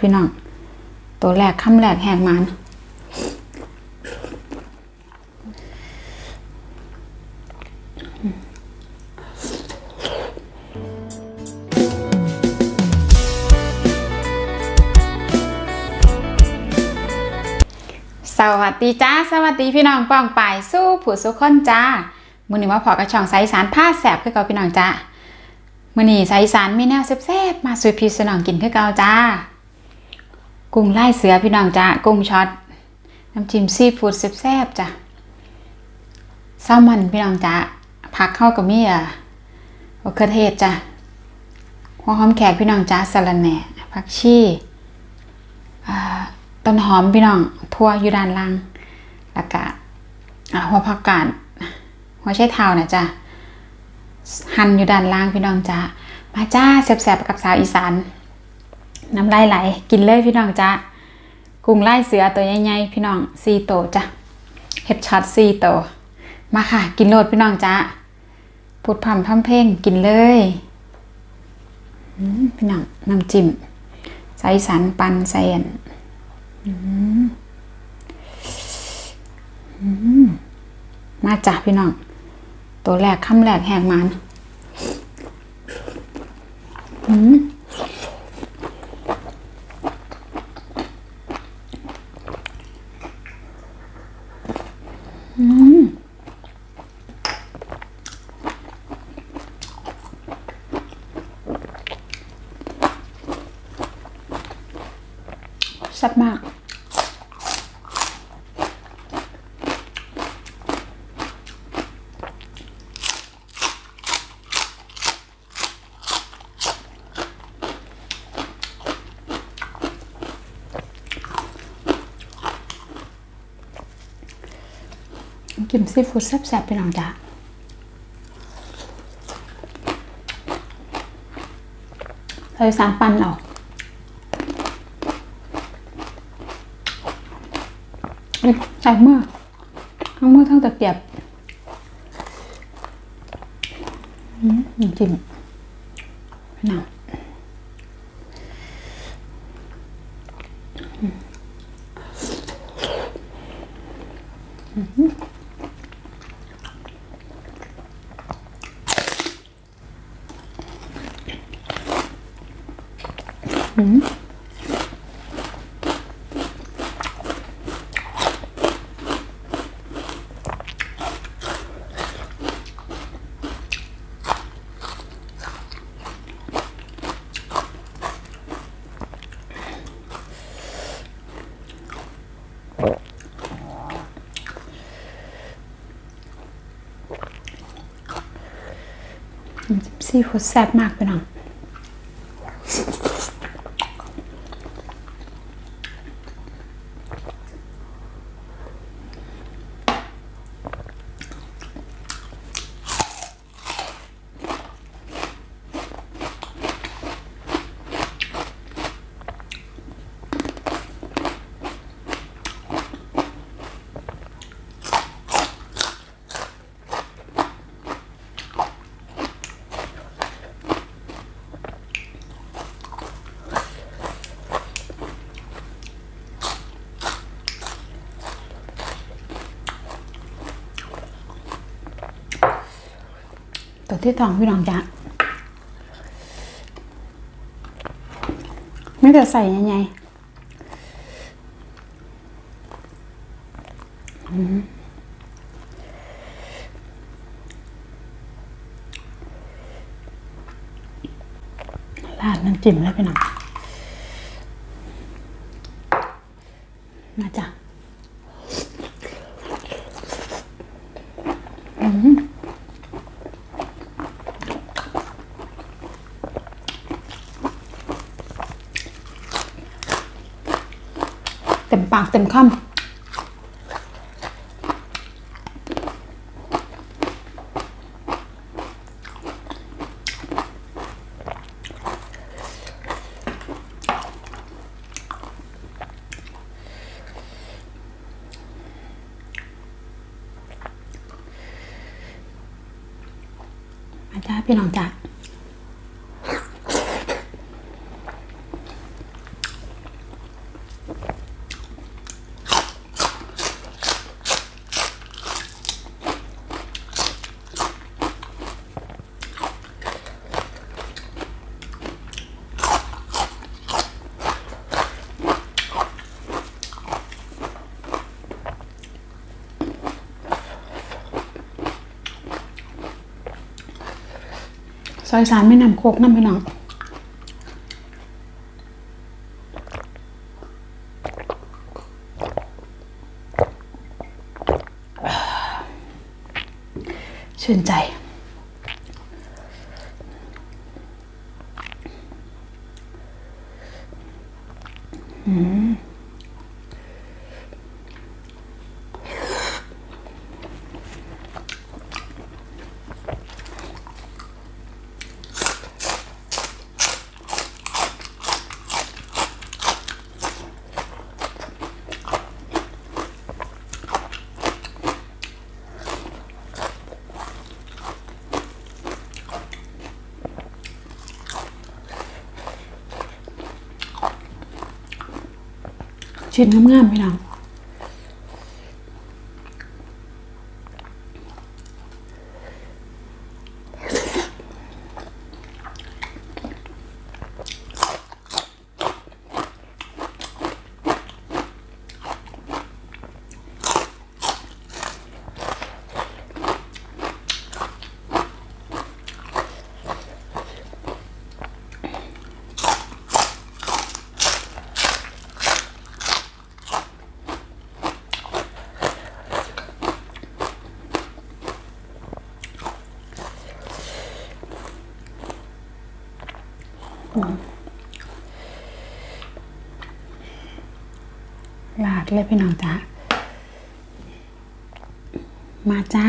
พี่น้อง ตัวแรกคำแรกแหกมันสวัสดีจ้า สวัสดีพี่น้องป้องป่ายสู้ผู้สุขคนจ้ามือนี้มาพอกระช่องไซสารผ้าแสบคือเก่าพี่น้องจ้ามือนี้ไซสารมีแนวแซ่บๆมาสู่พี่สนองกินคือเก่าจ้า กุ้งไล่เสือพี่น้องจ้ากุ้งช็อตน้ำจิ้มซีฟู้ดแซ่บๆจ้ะแซลมอนพี่น้องจ้าผักเข้ากับมีอะมะเขือเทศจ้ะหัวหอมแขกพี่น้องจ้าสะระแหน่ผักชี่ต้นหอมพี่น้องทั่วอยู่ด้านล่างแล้วก็หัวผักกาดหัวไชเท้านะจ้ะหั่นอยู่ด้านล่างพี่น้องจ้ามาจ้าแซบๆกับสาวอีสาน น้ำลายไหล กินเลยพี่น้องจ้ากุ้งไล่เสือตัวใหญ่ๆพี่น้องสี่โตวจ้ะเห็ดช็อตสี่โตวมาค่ะ กินโลดพี่น้องจ้าพูดพร่ำทำเพลงกินเลยพี่น้องน้ำจิ้มใส่สันปันใส่อันมาจ้ะพี่น้อง ตัวแรกคำแรกแหกมันอืม อืมแซ่บมาก กินซีฟู้ดแซ่บๆไปหน่อยจ้ะใส่สารปันเอาอุ๊ยใส่เมื่อทั้งเมื่อทั้งตะเกียบอืมน้ำจิ้มพี่น้องน้ำจิ้ม ซีฟูดแซ่บมากพี่น้อง ตัวที่สองพี่น้องจ้ะไม่ได้ใส่ยังไงอืมราดน้ำจิ้มแล้วพี่น้องมาจ้ะเต็มปากเต็มคำ ซอยสารไม่นำโคกน้ำพี่น้องชื่นใจ ชิ้นงามๆพี่น้อง ลาดเลยพี่น้องจ้ามาจ้า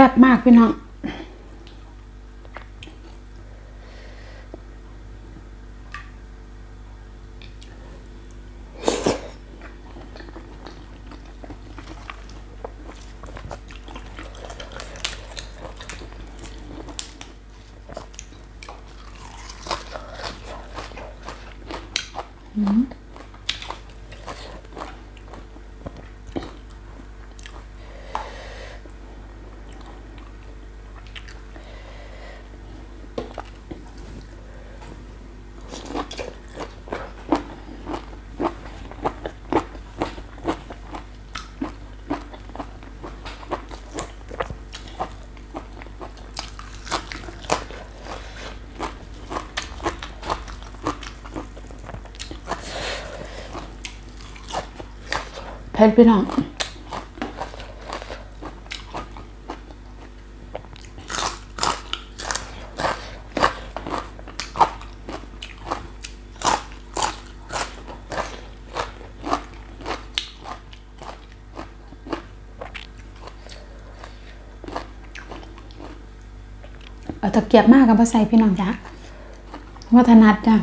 ซ่บมากพี่น้องเผ็ดพี่น้องเอาตะเกียบมากกับพระใส่พี่น้องจ้ะว่าถนัดจ้ะ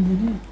อื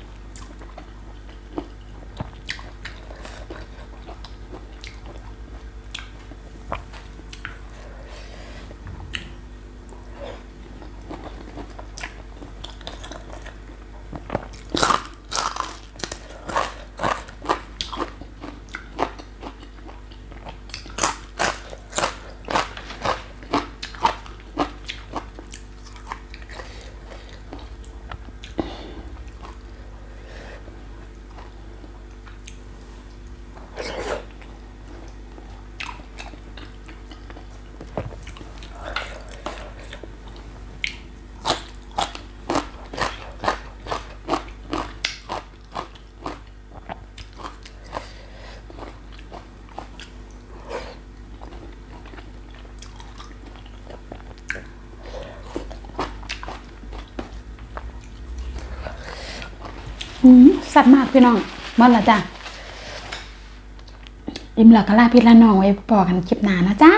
สัตว์มากพี่น้องมันละจ้ะ อิ่มหลักกะลาพี่ละน้องไว้ปอกันคลิปหน้านะจ้า